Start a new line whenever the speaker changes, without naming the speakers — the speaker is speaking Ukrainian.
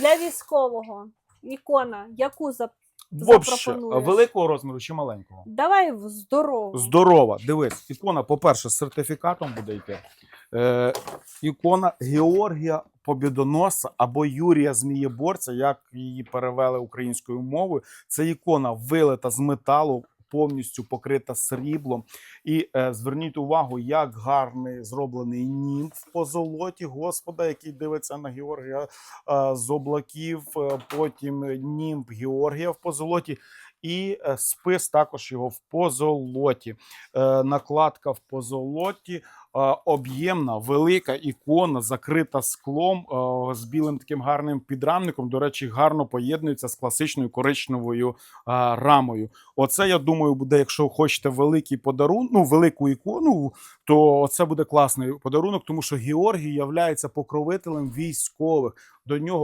Для військового ікона, яку за
Вообще,
запропонуєш?
великого розміру чи маленького?
давай в здорову.
Здорова. Дивись, ікона, по-перше, з сертифікатом буде йти. Е, ікона Георгія Побідоносця або Юрія Змієборця, як її перевели українською мовою. Це ікона вилита з металу. Повністю покрита сріблом, і е, зверніть увагу, як гарний зроблений німф по золоті Господа, який дивиться на Георгія е, з облаків. е, потім німф Георгія в позолоті, і е, спис також його в позолоті. Е, накладка в позолоті, е, об'ємна, велика ікона, закрита склом з білим таким гарним підрамником. До речі, гарно поєднується з класичною коричневою а, рамою. Оце, я думаю, буде, якщо хочете великий подарунок, ну, велику ікону, то це буде класний подарунок, тому що Георгій являється покровителем військових. До нього